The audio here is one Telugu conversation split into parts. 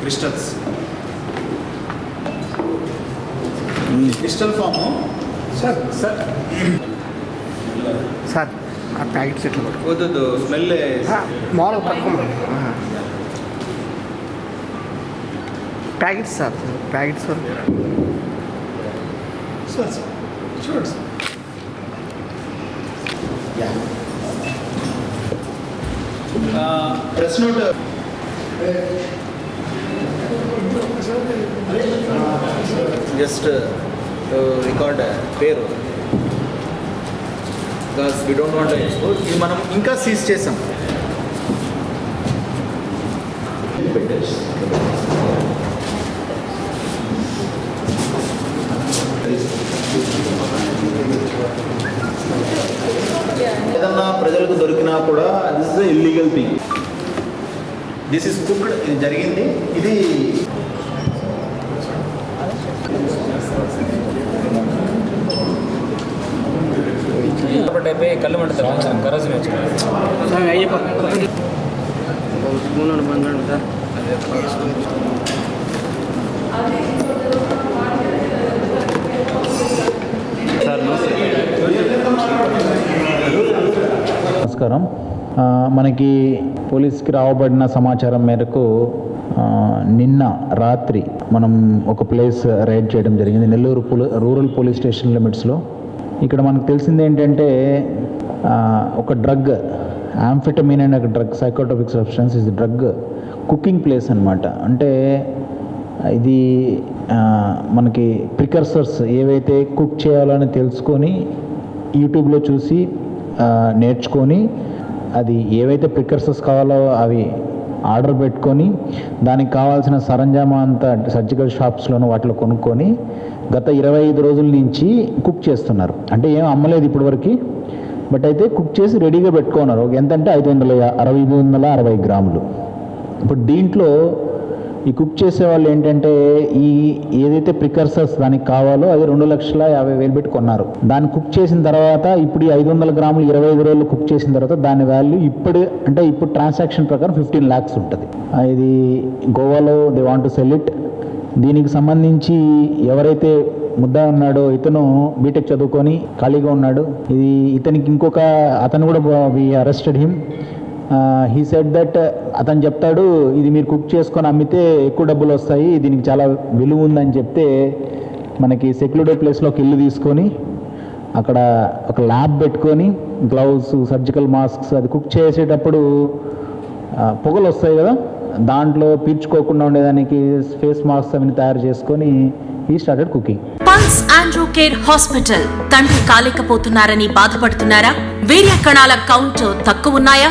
Crystals crystal form sir sir sir ఆ ప్యాకెట్స్ ఎట్లా వద్దు స్మెల్ మామూలుగా పట్టుకోమా packets sir packets sir. Sir చూడండి sir press note just record పేరు because we don't want expose ఇది మనం ఇంకా సీజ్ చేసాం. దొరికినా కూడా this is illegal thing this is cooked ఇది జరిగింది. ఇది కాబట్టి అయిపోయి కళ్ళు మంటుంది కొంచెం కరోజన్ వచ్చింది సార్ స్పూన్ సార్ సార్. నమస్కారం మనకి పోలీస్కి రావబడిన సమాచారం మేరకు నిన్న రాత్రి మనం ఒక ప్లేస్ రైడ్ చేయడం జరిగింది. నెల్లూరు పోలీ రూరల్ పోలీస్ స్టేషన్ లిమిట్స్లో. ఇక్కడ మనకు తెలిసింది ఏంటంటే ఒక డ్రగ్ యాంఫిటమిన్ అనే ఒక డ్రగ్ సైకోటోపిక్ సబ్స్టెన్స్ ఇది డ్రగ్ కుకింగ్ ప్లేస్ అన్నమాట. అంటే ఇది మనకి ప్రికర్సర్స్ ఏవైతే కుక్ చేయాలని తెలుసుకొని యూట్యూబ్లో చూసి నేర్చుకొని అది ఏవైతే ప్రికర్సెస్ కావాలో అవి ఆర్డర్ పెట్టుకొని దానికి కావాల్సిన సరంజామా అంతా సర్జికల్ షాప్స్లోనూ వాటిలో కొనుక్కొని గత ఇరవై ఐదు రోజుల నుంచి కుక్ చేస్తున్నారు. అంటే ఏం అమ్మలేదు ఇప్పటివరకు బట్ అయితే కుక్ చేసి రెడీగా పెట్టుకున్నారు. ఎంతంటే ఐదు వందల అరవై ఐదు వందల అరవై గ్రాములు. ఇప్పుడు దీంట్లో ఈ కుక్ చేసే వాళ్ళు ఏంటంటే ఈ ఏదైతే ప్రికర్సర్స్ దానికి కావాలో అది రెండు లక్షల యాభై వేలు పెట్టి కొన్నారు. దాన్ని కుక్ చేసిన తర్వాత ఇప్పుడు ఈ ఐదు వందల గ్రాములు ఇరవై ఐదు రోజులు కుక్ చేసిన తర్వాత దాని వాల్యూ ఇప్పుడు అంటే ఇప్పుడు ట్రాన్సాక్షన్ ప్రకారం ఫిఫ్టీన్ ల్యాక్స్ ఉంటుంది. ఇది గోవాలో they want to sell it దీనికి సంబంధించి ఎవరైతే ముద్ద ఉన్నాడో ఇతను బీటెక్ చదువుకొని ఖాళీగా ఉన్నాడు. ఇది ఇతనికి ఇంకొక అతను కూడా we arrested him he said that అతను చెప్తాడు ఇది మీరు కుక్ చేసుకొని అమ్మితే ఎక్కువ డబ్బులు వస్తాయి దీనికి చాలా విలువ ఉందని చెప్తే మనకి సెక్యులర్ ప్లేస్లోకి ఇల్లు తీసుకొని అక్కడ ఒక ల్యాబ్ పెట్టుకొని గ్లౌస్ సర్జికల్ మాస్క్స్ అది కుక్ చేసేటప్పుడు పొగలు వస్తాయి కదా దాంట్లో పీల్చుకోకుండా ఉండేదానికి ఫేస్ మాస్క్స్ అవన్నీ తయారు చేసుకొని ఈ started cooking Pulse Andro Care Hospital తండ్రి కాలేకపోతున్నారని బాధపడుతున్నారా? వీర్య కణాల కౌంట్ తక్కువ ఉన్నాయా?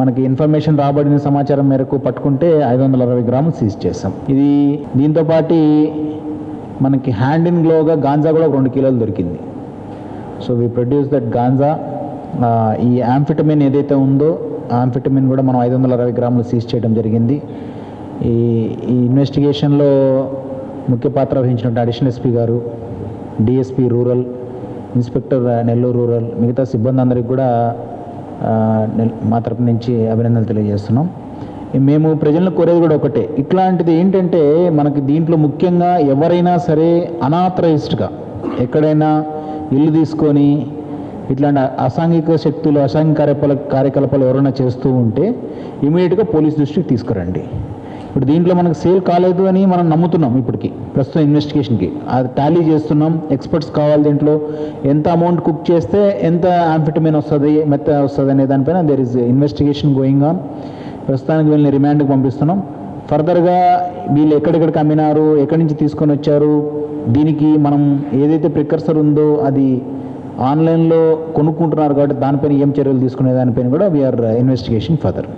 మనకి ఇన్ఫర్మేషన్ రాబడిన సమాచారం మేరకు పట్టుకుంటే ఐదు వందల అరవై గ్రాములు సీజ్ చేసాం ఇది దీంతో పాటు మనకి హ్యాండ్ ఇన్ గ్లోగా గాంజా కూడా ఒక రెండు కిలోలు దొరికింది. So we produce that ganja. ఈ యాంఫిటమిన్ ఏదైతే ఉందో యాంఫిటమిన్ కూడా మనం ఐదు వందల అరవై గ్రాములు సీజ్ చేయడం జరిగింది. ఈ ఈ ఇన్వెస్టిగేషన్లో ముఖ్య పాత్ర వహించినట్టు అడిషనల్ ఎస్పీ గారు DSP rural inspector Nellore rural మిగతా సిబ్బంది అందరికి కూడా మా తరపు నుంచి అభినందనలు తెలియజేస్తున్నాం. మేము ప్రజలను కోరేది కూడా ఒకటే. ఇట్లాంటిది ఏంటంటే మనకి దీంట్లో ముఖ్యంగా ఎవరైనా సరే అనాథరైజ్డ్గా ఎక్కడైనా ఇల్లు తీసుకొని ఇట్లాంటి అసాంఘిక శక్తులు అసాంఘిక కార్యకలాపాలు కార్యకలాపాలు ఎవరైనా చేస్తూ ఉంటే ఇమీడియట్గా పోలీస్ దృష్టికి తీసుకురండి. ఇప్పుడు దీంట్లో మనకు సేల్ కాలేదు అని మనం నమ్ముతున్నాం ఇప్పటికి ప్రస్తుతం ఇన్వెస్టిగేషన్కి. అది టాలీ చేస్తున్నాం ఎక్స్పర్ట్స్ కావాలి దీంట్లో. ఎంత అమౌంట్ కుక్ చేస్తే ఎంత ఆంఫిటమిన్ వస్తుంది మెత్త వస్తుంది అనే దానిపైన there is investigation going on ప్రస్తుతానికి వీళ్ళని రిమాండ్కి పంపిస్తున్నాం. ఫర్దర్గా వీళ్ళు ఎక్కడెక్కడికి అమ్మినారు ఎక్కడి నుంచి తీసుకొని వచ్చారు దీనికి మనం ఏదైతే ప్రికర్సర్ ఉందో అది ఆన్లైన్లో కొనుక్కుంటున్నారు కాబట్టి దానిపైన ఏం చర్యలు తీసుకునే దానిపైన కూడా వీఆర్ ఇన్వెస్టిగేషన్ ఫర్దర్